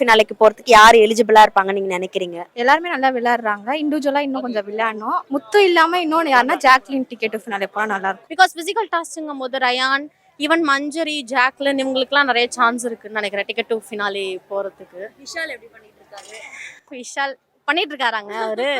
ஃபினாலேக்கு போறதுக்கு யார் எலிஜிபிளா இருப்பாங்க நீங்க நினைக்கிறீங்க? எல்லாருமே நல்லா விளையாடுறாங்க. இண்டிவிஜுவலா இன்னும் கொஞ்சம் விளையாடணும். முத்து இல்லாம இன்னொன்னு யாருன்னா ஜாக்லின் டிக்கெட் ஃபினாலே போனா நல்லா இருக்கும் பிகாஸ் பிசிக்கல் டாஸ்க்குங்கும் போது ரயான் ஈவன் மஞ்சரி ஜாக்லின் இவங்களுக்குலாம் நிறைய சான்ஸ் இருக்குன்னு நினைக்கிறேன் டிக்கெட் டு ஃபினாலே போறதுக்கு. விஷால் எப்படி பண்ணிட்டு இருக்காரு விஷால் பண்ணிட்டு இருக்காராங்க அவரு.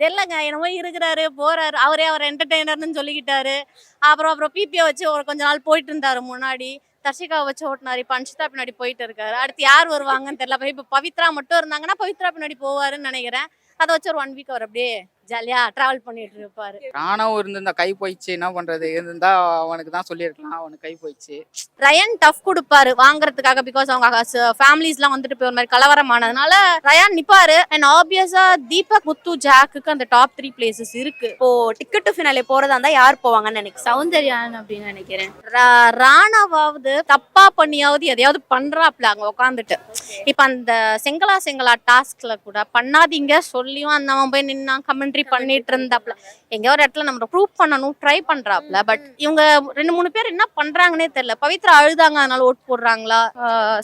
தெரியலங்க என்னமோ இருக்கிறாரு போறாரு. அவரே அவர் என்டர்டெய்னர்னு சொல்லிக்கிட்டாரு. அப்புறம் அப்புறம் பிபியை வச்சு ஒரு கொஞ்ச நாள் போயிட்டு இருந்தாரு முன்னாடி. தர்ஷிகாவை வச்சு ஓட்டினாரு. இப்போ அன்ஷிதா பின்னாடி போயிட்டு இருக்காரு. அடுத்து யார் வருவாங்கன்னு தெரியல. இப்போ பவித்ரா மட்டும் இருந்தாங்கன்னா பவித்ரா பின்னாடி போவாருன்னு நினைக்கிறேன். அதை வச்சு ஒரு ஒன் வீக் அவர் அப்படியே ஜாலியா டிராவல் பண்ணிட்டு இருப்பாரு. ராணவ் இருந்திருந்தா கை போயிடுச்சு என்ன பண்றது? இருந்திருந்தா அவனுக்கு தான் சொல்லியிருக்கலாம் அவனுக்கு கை போயிடுச்சு. ரயான் டஃப் கொடுப்பாரு வாங்குறதுக்காக பிகாஸ் அவங்க ஃபேமிலிஸ்லாம் வந்துட்டு போய் ஒரு மாதிரி கலவரமானதுனால ரயான் நிப்பாரு. அண்ட் ஆப்வியஸா தீபக் முத்து ஜாக்குக்கு அந்த டாப் த்ரீ பிளேசஸ் இருக்கு. இப்போ டிக்கெட் டு ஃபினாலே போறதா இருந்தா யார் போவாங்கன்னு நினைக்கிறேன் சௌந்தர்யான் அப்படின்னு நினைக்கிறேன். ரா- ராணாவாவது தப்பா பண்ணியாவது எதையாவது பண்றாப்ல அங்க உட்காந்துட்டு இப்ப அந்த செங்கலா செங்கலா டாஸ்க்ல கூட பண்ணாதீங்க சொல்லியும் அந்த அவன் போய் நின்னா கமெண்ட்ரி பண்ணிட்டு இருந்தாப்ல எங்கேயோ ஒரு இடத்துல நம்ம ப்ரூவ் பண்ணணும் ட்ரை பண்றாப்ல. பட் இவங்க ரெண்டு மூணு பேர் என்ன பண்றாங்கன்னே தெரியல. பவித்ரா அழுதாங்க அதனால ஓட் போடுறாங்களா?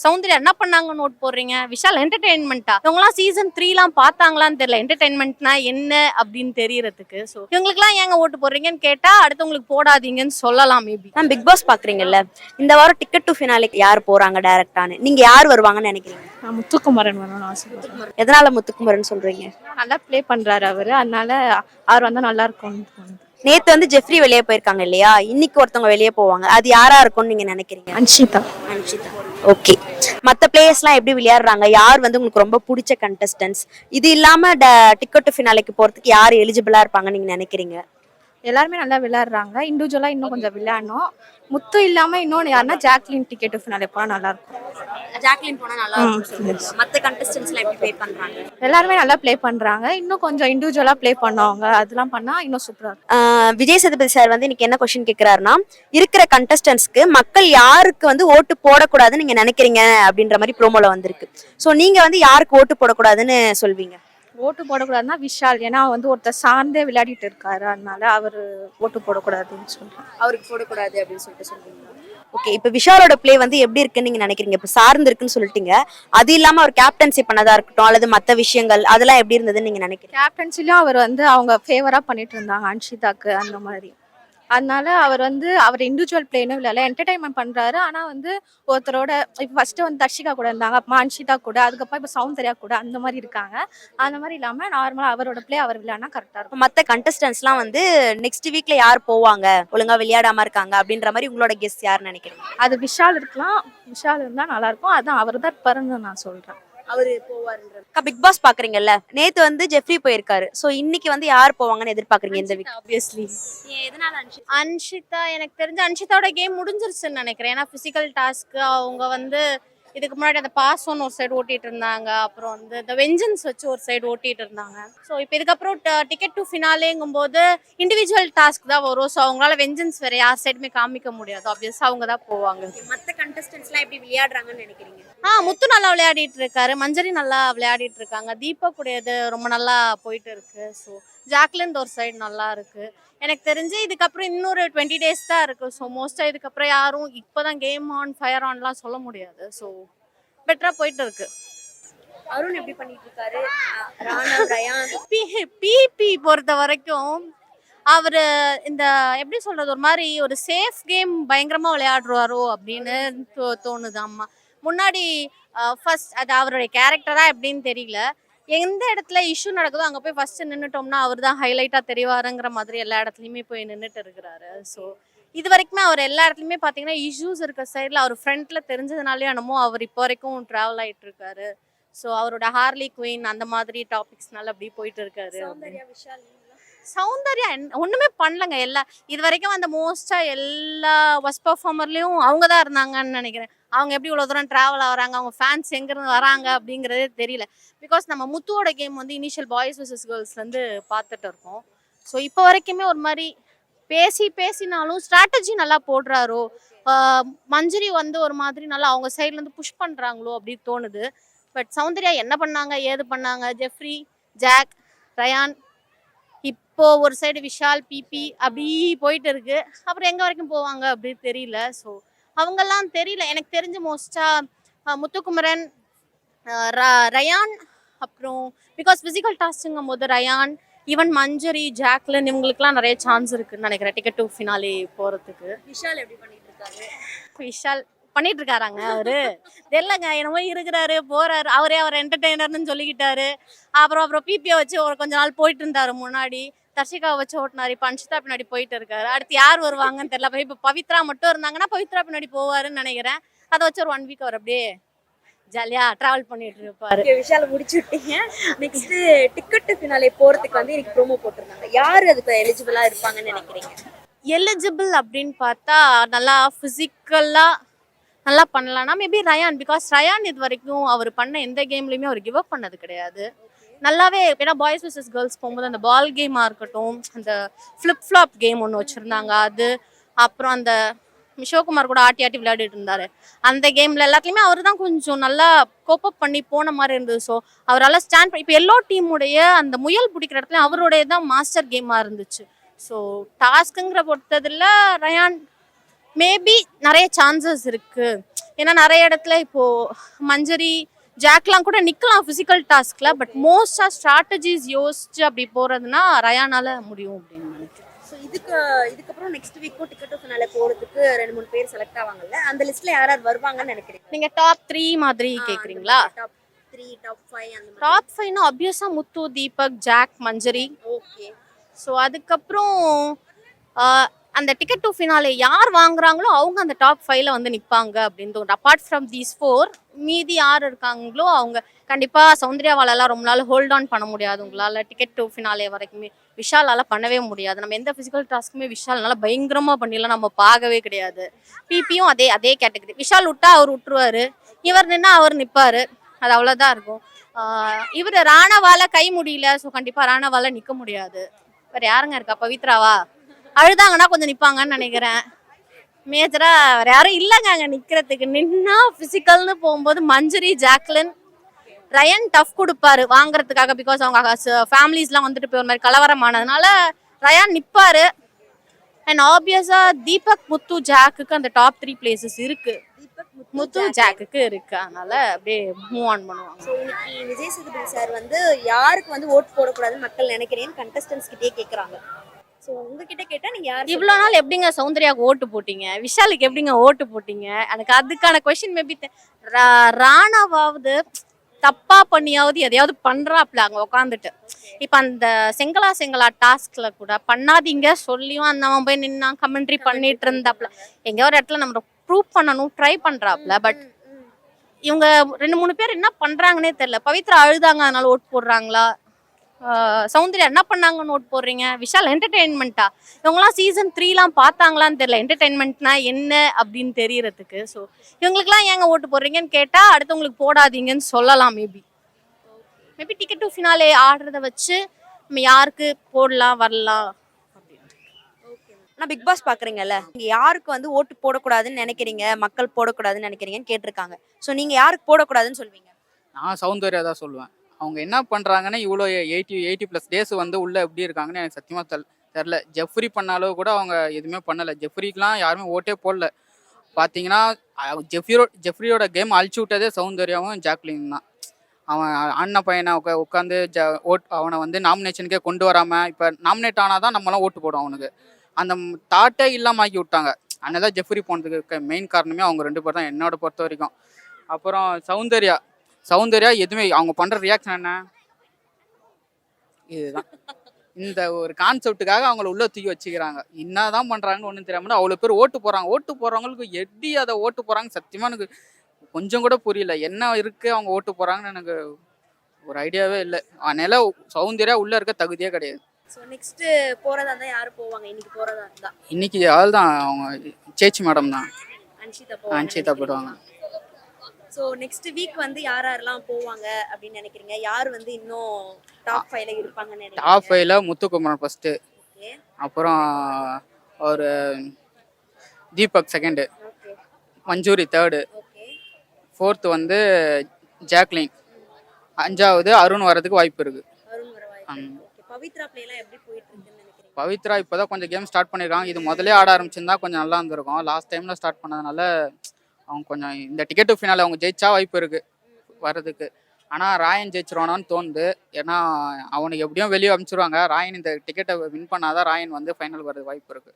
சௌந்தர்யா என்ன பண்ணாங்கன்னு ஓட் போடுறீங்க? விஷால் என்டர்டைன்மெண்ட்டா இவங்கலாம் சீசன் த்ரீலாம் பார்த்தாங்களான்னு தெரியல. என்டர்டைன்மெண்ட்னா என்ன அப்படின்னு தெரியறதுக்கு. ஸோ இவங்களுக்குலாம் ஏங்க ஓட்டு போடுறீங்கன்னு கேட்டா அடுத்தவங்களுக்கு போடாதீங்கன்னு சொல்லலாம் மேபி மேம் பிக் பாஸ் பாக்குறீங்கல்ல. இந்த வாரம் டிக்கெட் டு ஃபினாலேக்கு யார் போறாங்க டைரக்டானு நீங்க யார் வருவாங்கன்னு நினைக்கிறீங்க? நான் முத்துக்குமரன் வரணும்னு ஆசைப்படுறேன். எதனால முத்துக்குமரன் சொல்றீங்க? நல்லா ப்ளே பண்றாரு அவரு. அதனால அவர் வந்தா நல்லா இருக்கும்னு தோணுது நேத்து வந்து ஜெஃப்ரி வெளியே போயிருக்காங்க இல்லையா? இன்னைக்கு ஒருத்தவங்க வெளியே போவாங்க. அது யாரா இருக்கும்னு நீங்க நினைக்கிறீங்க? அன்ஷிதா. ஓகே மத்த பிளேயர்ஸ்லாம் எப்படி விளையாடுறாங்க? யார் வந்து உங்களுக்கு ரொம்ப பிடிச்ச கண்டஸ்டன்ஸ் இது இல்லாம டிக்கெட் ஃபினாலேக்கு போறதுக்கு யார் எலிஜிபிளா இருப்பாங்க நீங்க நினைக்கிறீங்க? எல்லாருமே நல்லா விளையாடுறாங்க. இண்டிவிஜுவலா இன்னும் கொஞ்சம் விளையாடணும். முத்து இல்லாம இன்னொன்னு யாருன்னா ஜாக்லின் டிக்கெட் ஃபினாலே போனா நல்லா இருக்கும் ஜாக்லின் போனா நல்லா ம், இருக்கும் சொல்றீங்க. மத்த கண்டஸ்டன்ஸ்லாம் எப்படி ப்ளே பண்றாங்க? எல்லாருமே நல்லா ப்ளே பண்றாங்க. இன்னும் கொஞ்சம் இண்டிவிஜுவலா ப்ளே பண்ணுவாங்க. அதெல்லாம் பண்ணா இன்னும் சூப்பரா இருக்கும். விஜய் சேதுபதி சார் வந்து இன்னைக்கு என்ன கொஸ்டின் கேக்குறாருன்னா இருக்கிற கண்டஸ்டன்ஸ்க்கு மக்கள் யாருக்கு வந்து ஓட்டு போடக்கூடாதுன்னு நீங்க நினைக்கிறீங்க அப்படின்ற மாதிரி ப்ரோமோல வந்திருக்கு. சோ நீங்க வந்து யாருக்கு ஓட்டு போடக்கூடாதுன்னு சொல்வீங்க? ஓட்டு போடக்கூடாதுன்னா விஷால். ஏன்னா வந்து ஒருத்தர் சார்ந்தே விளையாடிட்டு இருக்காரு. அதனால அவர் ஓட்டு போடக்கூடாதுன்னு சொல்றேன் அவருக்கு போடக்கூடாது அப்படின்னு சொல்லிட்டு சொல்றீங்க. ஓகே இப்ப விஷாலோட ப்ளே வந்து எப்படி இருக்குன்னு நீங்க நினைக்கிறீங்க? இப்ப சார்ந்து இருக்குன்னு சொல்லிட்டீங்க. அது இல்லாம அவர் கேப்டன்சி பண்ணதா இருக்கட்டும் அல்லது மத்த விஷயங்கள் அதெல்லாம் எப்படி இருந்ததுன்னு நீங்க நினைக்கிறீங்க? கேப்டன்சிலையும் அவர் வந்து அவங்க ஃபேவரா பண்ணிட்டு இருந்தாங்க அன்ஷிதாக்கு அந்த மாதிரி. அதனால அவர் வந்து அவர் இண்டிவிஜுவல் பிளேனும் இல்லை என்டர்டைன்மெண்ட் பண்றாரு. ஆனா வந்து ஒருத்தரோட இப்போ ஃபர்ஸ்ட் வந்து தர்ஷிகா கூட இருந்தாங்க அன்ஷிதா கூட அதுக்கப்புறம் இப்போ சௌந்தர்யா கூட அந்த மாதிரி இருக்காங்க. அந்த மாதிரி இல்லாம நார்மலா அவரோட பிளே அவர் விளையாடினா கரெக்டா இருக்கும். மத்த கண்டஸ்டன்ஸ்லாம் வந்து நெக்ஸ்ட் வீக்ல யார் போவாங்க? ஒழுங்கா விளையாடாம இருக்காங்க அப்படின்ற மாதிரி உங்களோட கெஸ் யார் நினைக்கிறீங்க? அது விஷால் இருக்கலாம். விஷால் இருந்தா நல்லா இருக்கும். அதான் அவர் தான் இருப்பாருன்னு நான் சொல்றேன். அவரு போவாருன்ற பிக் பாஸ் பாக்குறீங்கல்ல? நேத்து வந்து ஜெஃப்ரி போயிருக்காரு. சோ இன்னைக்கு வந்து யார் போவாங்கன்னு எதிர்பார்க்கறீங்க இந்த வீக்? ஆப்வியஸ்லி அன்ஷிதா? எனக்கு தெரிஞ்ச அன்ஷிதாவோட கேம் முடிஞ்சிருச்சுன்னு நினைக்கிறேன். ஏன்னா பிசிக்கல் டாஸ்க்கு அவங்க வந்து இதுக்கு முன்னாடி அந்த பாஸ் ஒன் ஒரு சைடு ஓட்டிட்டு இருந்தாங்க. அப்புறம் வந்து இந்த வெஞ்சன்ஸ் வச்சு ஒரு சைடு ஓட்டிட்டு இருந்தாங்க. ஸோ இப்போ இதுக்கப்புறம் டிக்கெட் டு ஃபினாலேங்கும் போது இண்டிவிஜுவல் டாஸ்க் தான் வரும். ஸோ அவங்களால வெஞ்சன்ஸ் வேற யார் சைடுமே காமிக்க முடியாது. ஆப்வியஸ் அவங்க தான் போவாங்க. மத்த கண்டஸ்டன்ஸ்லாம் எப்படி விளையாடுறாங்கன்னு நினைக்கிறீங்க? ஆ முத்து நல்லா விளையாடிட்டு இருக்காரு. மஞ்சரி நல்லா விளையாடிட்டு இருக்காங்க. தீபக் உடையது ரொம்ப நல்லா போயிட்டு இருக்கு. ஸோ ஜாக்லின் ஒரு சைடு நல்லா இருக்கு. எனக்கு தெரிஞ்சு இதுக்கப்புறம் இன்னொரு டுவெண்ட்டி டேஸ் தான் இருக்கு. ஸோ மோஸ்டா இதுக்கப்புறம் யாரும் இப்போதான் கேம் ஆன் ஃபயர் ஆன்லாம் சொல்ல முடியாது. ஸோ பெட்டரா போயிட்டு இருக்கு. அருண் எப்படி பண்ணிட்டு இருக்காரு? பிபி பொறுத்த வரைக்கும் அவரு இந்த எப்படி சொல்றது ஒரு மாதிரி ஒரு சேஃப் கேம் பயங்கரமா விளையாடுறாரோ அப்படின்னு தோணுது அம்மா. முன்னாடி ஃபர்ஸ்ட் அது அவருடைய கேரக்டரா எப்படின்னு தெரியல. எந்த இடத்துல இஷ்யூ நடக்குதோ அங்க போய் ஃபர்ஸ்ட் நின்னுட்டோம்னா அவர் தான் ஹைலைட்டா தெரிவாருங்கிற மாதிரி எல்லா இடத்துலயுமே போய் நின்னுட்டு இருக்கிறாரு. ஸோ இது வரைக்குமே அவர் எல்லா இடத்துலயுமே பாத்தீங்கன்னா இஷ்யூஸ் இருக்க சைடில் அவர் ஃப்ரண்ட்ல தெரிஞ்சதுனாலே என்னமோ அவர் இப்போ வரைக்கும் டிராவல் ஆயிட்டு இருக்காரு. ஸோ அவரோட ஹார்லி குயின் அந்த மாதிரி டாபிக்ஸ்னால அப்படி போயிட்டு இருக்காரு சௌந்தர்யா என்ன- பண்ணலங்க. எல்லா இது வரைக்கும் அந்த மோஸ்ட்டாக எல்லா ஃபர்ஸ்ட் பர்ஃபார்மர்லேயும் அவங்க தான் இருந்தாங்கன்னு நினைக்கிறேன். அவங்க எப்படி இவ்வளோ தூரம் ட்ராவல் ஆகிறாங்க? அவங்க ஃபேன்ஸ் எங்கேருந்து வராங்க அப்படிங்கிறதே தெரியல. பிகாஸ் நம்ம முத்துவோட கேம் வந்து இனிஷியல் பாய்ஸ் வர்சஸ் கேர்ள்ஸ் வந்து பார்த்துட்டு இருக்கோம். ஸோ இப்போ வரைக்குமே ஒரு மாதிரி பேசி பேசினாலும் ஸ்ட்ராட்டஜி நல்லா போடுறாரோ? மஞ்சரி வந்து ஒரு மாதிரி நல்லா அவங்க சைட்லேருந்து புஷ் பண்ணுறாங்களோ அப்படி தோணுது. பட் சௌந்தர்யா என்ன பண்ணாங்க? ஏது பண்ணாங்க? ஜெஃப்ரி ஜாக் ரயான் இப்போ ஒரு சைடு விஷால் பிபி அப்படி போயிட்டு இருக்கு அப்புறம் எங்க வரைக்கும் போவாங்க அப்படி தெரியல. ஸோ அவங்கெல்லாம் தெரியல. எனக்கு தெரிஞ்ச மோஸ்டா முத்துக்குமரன் ரயான் அப்புறம் பிகாஸ் ஃபிசிக்கல் டாஸ்க்குங்கும் போது ரயான் ஈவன் மஞ்சரி ஜாக்லின் இவங்களுக்குலாம் நிறைய சான்ஸ் இருக்குன்னு நினைக்கிறேன். டிக்கெட் டு ஃபினாலே போகிறதுக்கு விஷால் எப்படி பண்ணிட்டு இருக்காரு விஷால் பண்ணிட்டு இருக்காராங்க அவரு. தெரியலங்க. என்னமோ இருக்கிறாரு போறாரு. அவரே அவர் என்டர்டெய்னர்னு சொல்லிக்கிட்டாரு. அப்புறம் அப்புறம் பிபியை வச்சு ஒரு கொஞ்ச நாள் போயிட்டு இருந்தாரு முன்னாடி. தர்ஷிகாவை வச்சு ஓட்டினாரு. இப்போ அன்ஷிதா பின்னாடி போயிட்டு இருக்காரு. அடுத்து யார் வருவாங்கன்னு தெரியல. இப்போ பவித்ரா மட்டும் இருந்தாங்கன்னா பவித்ரா பின்னாடி போவாருன்னு நினைக்கிறேன். அதை வச்சு ஒரு ஒன் வீக் அவர் அப்படியே ஜாலியா டிராவல் பண்ணிட்டு இருப்பாரு. விஷால முடிச்சு விட்டீங்க நெக்ஸ்ட் டிக்கெட் ஃபினாலே போறதுக்கு வந்து இன்னைக்கு ப்ரோமோ போட்டிருந்தாங்க. யாரு அதுக்கு எலிஜிபிளா இருப்பாங்கன்னு நினைக்கிறீங்க? எலிஜிபிள் அப்படின்னு பார்த்தா நல்லா ஃபிசிக்கலாக நல்லா பண்ணலாம்னா மேபி ரயான் பிகாஸ் ரயான் இது வரைக்கும் அவர் பண்ண எந்த கேம்லையுமே அவர் கிவ் அப் பண்ணது கிடையாது. நல்லாவே ஏன்னா பாய்ஸ் vs கேர்ள்ஸ் போகும்போது அந்த பால் கேமாக இருக்கட்டும் அந்த ஃப்ளிப் ஃப்ளாப் கேம் ஒன்று வச்சுருந்தாங்க. அது அப்புறம் அந்த சிவகுமார் கூட ஆட்டி ஆட்டி விளையாடிட்டு இருந்தாரு. அந்த கேம்ல எல்லாத்துலயுமே அவர் தான் கொஞ்சம் நல்லா கோப்பப் பண்ணி போன மாதிரி இருந்தது. ஸோ அவரால் ஸ்டாண்ட் பண்ணி இப்போ எல்லோ டீமுடைய அந்த முயல் பிடிக்கிற இடத்துல அவருடைய தான் மாஸ்டர் கேமாக இருந்துச்சு. ஸோ டாஸ்க்குங்கிற பொறுத்ததில் ரயான் மேபி நிறைய சான்சஸ் இருக்கு. ஏன்னா நிறைய இடத்துல இப்போ மஞ்சரி ஜாக்லாம் கூட நிக்கலாம் ஃபிசிக்கல் டாஸ்க்ல பட் மோஸ்டா ஸ்ட்ராட்டஜிஸ் யோசிச்சு அப்படி போறதுன்னா ரயானால முடியும் அப்படின்னு நினைக்கிறேன். ஸோ இதுக்கு இதுக்கப்புறம் நெக்ஸ்ட் வீக்கும் டிக்கெட் ஃபினாலே போறதுக்கு ரெண்டு மூணு பேர் செலக்ட் ஆவாங்கல்ல அந்த லிஸ்ட்ல யார் யார் வருவாங்கன்னு நினைக்கிறீங்க? நீங்க டாப் த்ரீ மாதிரி கேக்குறீங்களா? டாப் த்ரீ டாப் ஃபைவ் அந்த டாப் ஃபைவ்னா அப்வியஸா Muthu Deepak jack Manjari. Okay so அதுக்கப்புறம் அந்த டிக்கெட் டு ஃபினாலே யார் வாங்குறாங்களோ அவங்க அந்த டாப் ஃபைவ்ல வந்து நிற்பாங்க அப்படின்னு தோணுது. அப்பார்ட் ஃப்ரம் தீஸ் ஃபோர் மீதி யார் இருக்காங்களோ அவங்க கண்டிப்பாக சௌந்தர்யாவாலெல்லாம் ரொம்ப நாள் ஹோல்ட் ஆன் பண்ண முடியாது. உங்களால் டிக்கெட் டு ஃபினாலே வரைக்குமே விஷாலால் பண்ணவே முடியாது. நம்ம எந்த ஃபிசிக்கல் டாஸ்க்குமே விஷால்னால பயங்கரமாக பண்ணிடலாம். நம்ம பார்க்கவே கிடையாது. பிபியும் அதே அதே கேட்டகரி விஷால் விட்டா அவர் விட்டுருவாரு. இவர் நின்னா அவர் நிற்பாரு அது அவ்வளோதான் இருக்கும். இவர் ராணவால கை முடியல. ஸோ கண்டிப்பாக ராணவால நிற்க முடியாது. வேறு யாருங்க? இருக்கா? பவித்ராவா? அழுதாங்கன்னா கொஞ்சம் நிப்பாங்கன்னு நினைக்கிறேன். மேஜரா வேற யாரும் இல்லைங்க அங்க நிக்கிறதுக்கு. நின்னா பிசிக்கல்னு போகும்போது மஞ்சரி ஜாக்லின் ரயன் டஃப் கொடுப்பாரு வாங்குறதுக்காக பிகாஸ் அவங்க ஃபேமிலிஸ்லாம் வந்துட்டு போய் ஒரு மாதிரி கலவரமானதுனால ரயான் நிப்பாரு. அண்ட் ஆப்வியஸா தீபக் முத்து ஜாக்குக்கு அந்த டாப் த்ரீ பிளேசஸ் இருக்கு. முத்து ஜாக்குக்கு இருக்கு. அதனால அப்படியே மூவ் ஆன் பண்ணுவாங்க. ஸோ இன்னைக்கு விஜய் சேதுபதி சார் வந்து யாருக்கு வந்து ஓட்டு போடக்கூடாதுன்னு மக்கள் நினைக்கிறேன்னு கண்டஸ்டன்ஸ் கிட்டே கேட்குறாங்க ஸோ உங்ககிட்ட கேட்டா நீங்க யார் இவ்வளோ நாள் எப்படிங்க சௌந்தர்யாவுக்கு ஓட்டு போட்டீங்க? விஷாலுக்கு எப்படிங்க ஓட்டு போட்டீங்க? எனக்கு அதுக்கான கொஸ்டின் மேபி ராணாவாவது தப்பா பண்ணியாவது எதையாவது பண்றாப்ல அங்க உட்காந்துட்டு இப்ப அந்த செங்கலா செங்கலா டாஸ்க்ல கூட பண்ணாதீங்க சொல்லியும் அந்த அவன் போய் நின்னா கமெண்ட்ரி பண்ணிட்டு இருந்தாப்ல. எங்கேயோ ஒரு இடத்துல நம்ம ப்ரூவ் பண்ணணும் ட்ரை பண்றாப்ல பட் இவங்க ரெண்டு மூணு பேர் என்ன பண்றாங்கன்னே தெரியல. பவித்ரா அழுதாங்க அதனால ஓட்டு போடுறாங்களா? சௌந்தர்யா என்ன பண்ணாங்கன்னு ஓட்டு போடுறீங்க? விஷால் என்டர்டெயின்மெண்ட்டா இவங்கலாம் சீசன் த்ரீலாம் பார்த்தாங்களான்னு தெரியல. என்டர்டெயின்மெண்ட்னா என்ன அப்படின்னு தெரியறதுக்கு. ஸோ இவங்களுக்குலாம் ஏங்க ஓட்டு போடுறீங்கன்னு கேட்டா அடுத்தவங்களுக்கு போடாதீங்கன்னு சொல்லலாம் maybe maybe ticket to finale ஆடுறத வச்சு நம்ம யாருக்கு போடலாம் வரலாம்? நான் பிக் பாஸ் பாக்குறீங்கல்ல நீங்க யாருக்கு வந்து ஓட்டு போடக்கூடாதுன்னு நினைக்கிறீங்க மக்கள் போடக்கூடாதுன்னு நினைக்கிறீங்கன்னு கேட்டிருக்காங்க. ஸோ நீங்க யாருக்கு போடக்கூடாதுன்னு சொல்வீங்க நான் சௌந்தர்யா தான் சொல்லுவேன். அவங்க என்ன பண்ணுறாங்கன்னா இவ்வளோ எயிட்டி எயிட்டி ப்ளஸ் டேஸ் வந்து உள்ளே எப்படி இருக்காங்கன்னு எனக்கு சத்தியமாக தெல் தெரில. ஜெஃப்ரி பண்ணாலோ கூட அவங்க எதுவுமே பண்ணலை. ஜெஃப்ரிக்கெலாம் யாருமே ஓட்டே போடல. பார்த்தீங்கன்னா ஜெஃப்ரியோ ஜெஃப்ரியோட கேம் அழிச்சு விட்டதே சௌந்தர்யாவும் ஜாக்லின் தான். அவன் அண்ணன் பையனை உட்கா உட்காந்து ஜ ஓட் அவனை வந்து நாமினேஷனுக்கே கொண்டு வராமல் இப்போ நாமினேட் ஆனால் தான் நம்மளாம் ஓட்டு போடும் அவனுக்கு. அந்த தாட்டே இல்லாமல் ஆக்கி விட்டாங்க. அண்ணன் தான் ஜெஃப்ரி போனதுக்கு மெயின் காரணமே அவங்க ரெண்டு பேர் தான் என்னோட பொறுத்த வரைக்கும். அப்புறம் சௌந்தர்யா. சௌந்தர்யா எதுவுமே அவங்க பண்ற ரியாக்ஷன் என்ன? இதுதான். இந்த ஒரு கான்செப்டுக்காக அவங்கள உள்ள தூக்கி வச்சுக்கிறாங்க. என்னதான் பண்றாங்கன்னு ஒன்றும் தெரியாம அவ்வளோ பேர் ஓட்டு போறாங்க ஓட்டு போறவங்களுக்கு எப்படி அதை ஓட்டு போறாங்க சத்தியமா எனக்கு கொஞ்சம் கூட புரியல. என்ன இருக்கு அவங்க ஓட்டு போறாங்கன்னு எனக்கு ஒரு ஐடியாவே இல்லை. அதனால சௌந்தர்யா உள்ள இருக்க தகுதியே கிடையாது. ஸோ நெக்ஸ்ட் போறதா இருந்தா யாரு போவாங்க? இன்னைக்கு போறதா இருந்தா? இன்னைக்கு ஆள் தான் அவங்க சேச்சி மேடம் தான். அன்ஷிதா போவாங்க. அன்ஷிதா போடுவாங்க. ஸோ நெக்ஸ்ட் வீக் வந்து யார் யாரெல்லாம் போவாங்க அப்படின்னு நினைக்கிறீங்க? யார் வந்து இன்னும் டாப் ஃபைவ்ல இருப்பாங்கன்னு டாப் ஃபைவ்ல முத்துக்குமரன் ஃபர்ஸ்ட் அப்புறம் ஒரு Deepak second Manjari third fourth வந்து ஜாக்லின். அஞ்சாவது அருண் வரதுக்கு வாய்ப்பு இருக்கு. பவித்ரா பிளே எல்லாம் எப்படி போயிட்டு இருக்குன்னு நினைக்கிறீங்க? பவித்ரா இப்போதான் கொஞ்சம் கேம் ஸ்டார்ட் பண்ணியிருக்காங்க இது முதலே ஆட ஆரம்பிச்சிருந்தா கொஞ்சம் நல்லா இருந்திருக்கும். லாஸ்ட் டைம்ல ஸ்டார்ட் பண்ணதுனால அவங்க கொஞ்சம் இந்த டிக்கெட்டு ஃபினால அவங்க ஜெயிச்சா வாய்ப்பு இருக்கு வர்றதுக்கு. ஆனால் ராயன் ஜெயிச்சிருவானான்னு தோணுது. ஏன்னா அவனுக்கு எப்படியும் வெளியே அனுப்பிச்சிருவாங்க. ராயன் இந்த டிக்கெட்டை வின் பண்ணாதான் ராயன் வந்து ஃபைனல் வர்றது வாய்ப்பு இருக்கு.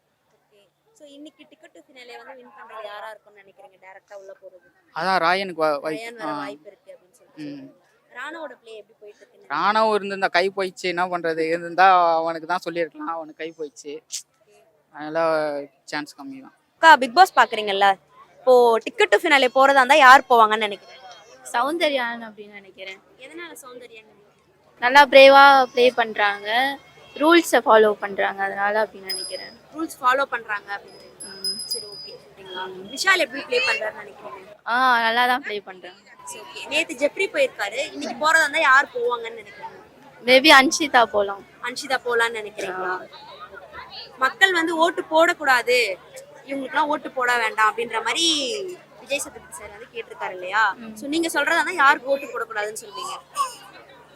ஸோ இன்னைக்கு டிக்கெட் டு ஃபினாலே வந்து வின் பண்றது யாரா இருக்கும்னு நினைக்கிறீங்க? டைரக்டா உள்ள போறது. அதான் ராயனுக்கு வாய்ப்பு இருக்கு அப்படின்னு சொல்லிட்டு ராணாவோட ப்ளே எப்படி போயிட்டு இருக்கு? ராணவ் இருந்திருந்தா கை போயிடுச்சு. என்ன பண்றது? இருந்திருந்தா அவனுக்கு தான் சொல்லியிருக்கலாம். அவனுக்கு கை போயிடுச்சு. அதனால சான்ஸ் கம்மி தான் அக்கா பிக் பாஸ் பாக்குறீங்கல்ல? இப்போ டிக்கெட் டு ஃபினாலே போறதா இருந்தா யார் போவாங்கன்னு நினைக்கிறேன் சௌந்தர்யான் அப்படின்னு நினைக்கிறேன். எதனால சௌந்தர்யா நல்லா பிரேவா ப்ளே பண்றாங்க. ரூல்ஸை ஃபாலோ பண்றாங்க. அதனால அப்படின்னு நினைக்கிறேன். ரூல்ஸ் ஃபாலோ பண்றாங்க அப்படின்னு சரி ஓகே விஷால் எப்படி ப்ளே பண்றாருன்னு நினைக்கிறீங்க? ஆ நல்லா தான் ப்ளே பண்றாங்க ஓகே நேத்து ஜெப்ரி போயிருக்காரு. இன்னைக்கு போறதா இருந்தா யார் போவாங்கன்னு நினைக்கிறீங்க? மேபி அன்ஷிதா போலாம். அன்ஷிதா போலான்னு நினைக்கிறீங்களா? மக்கள் வந்து ஓட்டு போடக்கூடாது. இவங்களுக்குலாம் ஓட்டு போட வேண்டாம் அப்படின்ற மாதிரி விஜய் சேதுபதி சார் வந்து கேட்டிருக்காரு இல்லையா? சோ நீங்க சொல்றதா யாருக்கு ஓட்டு போடக்கூடாதுன்னு சொல்வீங்க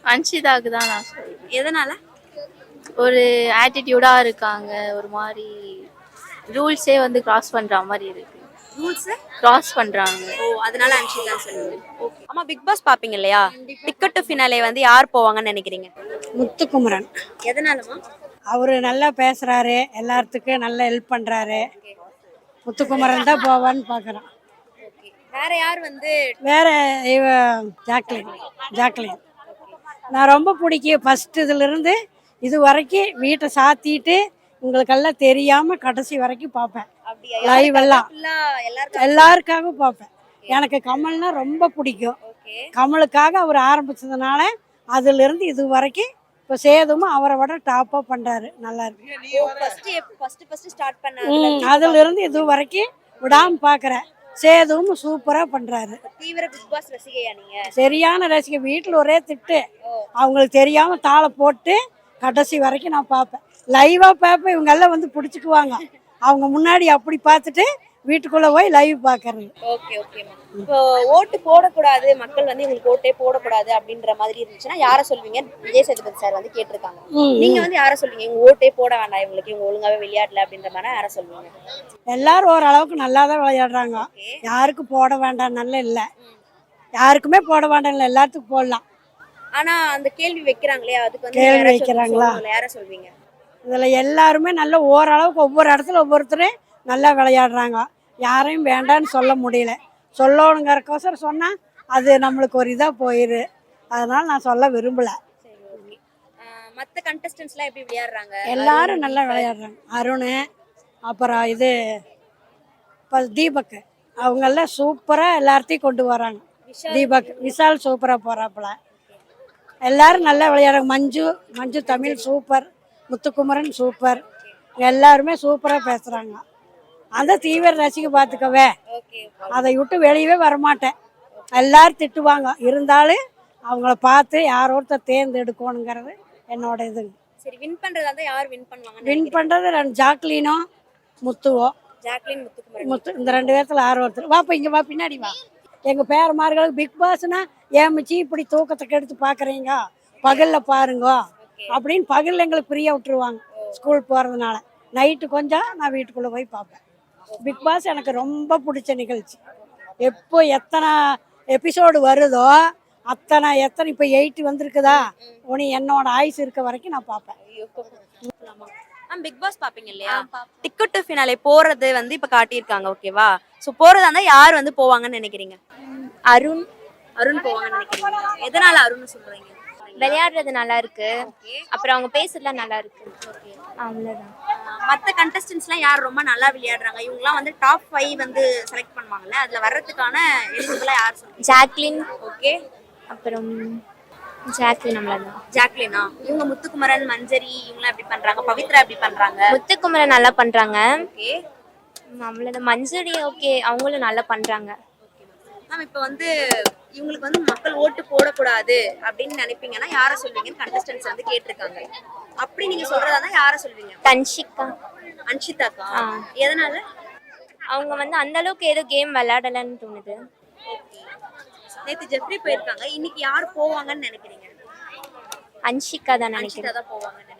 அன்ஷிதாக்கு தான் நான் சொல்றேன். எதனால? ஒரு ஆட்டிடியூடா இருக்காங்க ஒரு மாதிரி ரூல்ஸே வந்து கிராஸ் பண்ற மாதிரி இருக்கு. ரூல்ஸ் கிராஸ் பண்றாங்க. ஓ அதனால அன்ஷிதா சொல்லுவேன் ஆமா பிக் பாஸ் பாப்பீங்க இல்லையா? டிக்கெட் டு ஃபினாலே வந்து யார் போவாங்கன்னு நினைக்கிறீங்க? முத்துக்குமரன். எதனாலமா அவரு நல்லா பேசுறாரு எல்லாத்துக்கும் நல்லா ஹெல்ப் பண்றாரு. முத்துக்குமரன் தான் போவான்னு பார்க்குறோம். வேற யார் வந்து வேற இவ ஜாக்லின் ஜாக்லின். நான் ரொம்ப பிடிக்கும். ஃபர்ஸ்ட் இதுலேருந்து இது வரைக்கும் வீட்டை சாத்திட்டு உங்களுக்கெல்லாம் தெரியாம கடைசி வரைக்கும் பார்ப்பேன். லைவ் எல்லாம். எல்லாருக்காகவும் பார்ப்பேன். எனக்கு கமல்னா ரொம்ப பிடிக்கும். கமலுக்காக அவர் ஆரம்பிச்சதுனால அதிலிருந்து இது வரைக்கும் இப்போ சேதுமும் அவரை விட டாப்பாக பண்ணுறாரு நல்லா இருக்கு. ஃபர்ஸ்ட் ஃபர்ஸ்ட் ஃபர்ஸ்ட் ஸ்டார்ட் பண்ண ம் அதிலிருந்து இது வரைக்கும் விடாம பார்க்குறேன் சேதுவும் சூப்பராக பண்ணுறாரு தீவிர பிக் பாஸ் ரசிகையா நீங்க? சரியான ரசிகை. வீட்டில் ஒரே திட்டு. அவங்களுக்கு தெரியாமல் தாளை போட்டு கடைசி வரைக்கும் நான் பார்ப்பேன் லைவாக பார்ப்பேன் இவங்க எல்லாம் வந்து பிடிச்சிக்குவாங்க. அவங்க முன்னாடி அப்படி பார்த்துட்டு வீட்டுக்குள்ளே போய் லைவ் பார்க்கறது ஓகே ஓகே இப்போ ஓட்டு போடக்கூடாது மக்கள் வந்து இவங்களுக்கு ஓட்டே போடக்கூடாது அப்படின்ற மாதிரி இருந்துச்சுன்னா யாரை சொல்வீங்க? விஜய் சேதுபதி சார் வந்து கேட்டிருக்காங்க. நீங்க வந்து யாரை சொல்வீங்க? இவங்க ஓட்டே போட வேண்டாம் இவங்களுக்கு இவங்க ஒழுங்காவே விளையாடல அப்படின்ற மாதிரி யாரை சொல்வீங்க? எல்லாரும் ஓரளவுக்கு நல்லா தான் விளையாடுறாங்க யாருக்கும் போட வேண்டாம் நல்ல இல்லை. யாருக்குமே போட வேண்டாம் இல்லை எல்லாத்துக்கும் போடலாம். ஆனா அந்த கேள்வி வைக்கிறாங்களே அதுக்கு வந்து கேள்வி வைக்கிறாங்களா? யாரை சொல்வீங்க? இதில் எல்லாருமே நல்ல ஓரளவுக்கு ஒவ்வொரு இடத்துல ஒவ்வொருத்தரும் நல்லா விளையாடுறாங்க. யாரையும் வேண்டான்னு சொல்ல முடியல. சொல்லணுங்கிறக்கோசரம் சொன்னால் அது நம்மளுக்கு ஒரு இதாக போயிரு. அதனால நான் சொல்ல விரும்பலை. மத்த கண்டஸ்டன்ஸ்லாம் எப்படி விளையாடுறாங்க? எல்லாரும் நல்லா விளையாடுறாங்க. அருண் அப்புறம் இது இப்போ தீபக் அவங்கெல்லாம் சூப்பராக எல்லாத்தையும் கொண்டு வராங்க. தீபக் விஷால் சூப்பராக போகிறாப்புல எல்லாரும் நல்லா விளையாடுறாங்க. மஞ்சு மஞ்சு தமிழ் சூப்பர். முத்துக்குமரன் சூப்பர். எல்லாருமே சூப்பராக பேசுகிறாங்க அந்த தீவிர ரசிக்க பார்த்துக்கவே. அதை விட்டு வெளியவே வரமாட்டேன். எல்லாரும் திட்டுவாங்க. இருந்தாலும் அவங்கள பார்த்து யார் ஒருத்தர் தேர்ந்தெடுக்கணுங்கிறது என்னோட இது. சரி வின் பண்றதா இருந்தா யார் வின் பண்ணுவாங்க வின் பண்ணுறது ரெண்டு ஜாக்லினோ முத்துவோ. ஜாக்லின் முத்துக்குமரன் முத்து இந்த ரெண்டு பேர்த்துல ஆறு ஒருத்தர். வாப்பா இங்கே வா பின்னாடி வா. எங்கள் பேரமார்களுக்கு பிக் பாஸ்னா ஏமிச்சு இப்படி தூக்கத்துக்கு எடுத்து பார்க்குறீங்க பகலில் பாருங்க. அப்படின்னு பகலில் எங்களுக்கு ஃப்ரீயாக விட்டுருவாங்க. ஸ்கூல் போகிறதுனால நைட்டு கொஞ்சம் நான் வீட்டுக்குள்ளே போய் பார்ப்பேன். பிக் பாஸ் எனக்கு ரொம்ப பிடிச்ச நிகழ்ச்சி. எப்போ எத்தனை எபிசோடு வருதோ அத்தனை எத்தனை இப்போ எயிட் வந்திருக்குதா? உனி என்னோட ஆயுசு இருக்க வரைக்கும் நான் பார்ப்பேன். மேம் பிக் பாஸ் பாப்பீங்க இல்லையா? டிக்கெட் டு ஃபினாலே போறது வந்து இப்ப காட்டியிருக்காங்க ஓகேவா சோ போறதா இருந்தா யார் வந்து போவாங்கன்னு நினைக்கிறீங்க? அருண். அருண் போவாங்கன்னு நினைக்கிறீங்க. எதனால அருண் சொல்றீங்க? விளையாடுறது நல்லா இருக்கு அப்புறம் அவங்க பேசுறதுலாம் நல்லா இருக்கு அவ்வளவுதான் மத்த கண்டஸ்டன்ஸ்லாம் யார் ரொம்ப நல்லா விளையாடுறாங்க? இவங்கலாம் வந்து டாப் ஃபைவ் வந்து செலக்ட் பண்ணுவாங்கல்ல? அதுல வர்றதுக்கான எலிஜிபிளா யார் ஜாக்லின். ஓகே. அப்புறம் ஜாக்லின் அவ்வளவுதான் ஜாக்லினா? இவங்க முத்துக்குமரன் மஞ்சரி இவங்கலாம் எப்படி பண்றாங்க? பவித்ரா எப்படி பண்றாங்க? முத்துக்குமரன் நல்லா பண்றாங்க. ஓகே. அவ்வளவுதான் மஞ்சரி ஓகே அவங்களும் நல்லா பண்றாங்க. மேம் இப்போ வந்து இவங்களுக்கு வந்து மக்கள் ஓட்டு போடக்கூடாது அப்படின்னு நினைப்பீங்கன்னா யாரை சொல்வீங்கன்னு கண்டஸ்டன்ஸ் வந்து கேட்டிருக்காங்க. அப்படி நீங்க சொல்றதா யாரை சொல்வீங்க? தன்ஷிகா அன்ஷிதாக்கா. எதனால? அவங்க வந்து அந்த அளவுக்கு ஏதோ கேம் விளையாடலன்னு தோணுது. நேத்து ஜெஃப்ரி போயிருக்காங்க. இன்னைக்கு யார் போவாங்கன்னு நினைக்கிறீங்க? அன்ஷிகா தான் அன்ஷிதா நினைக்கிறேன் தான் போவாங்கன்னு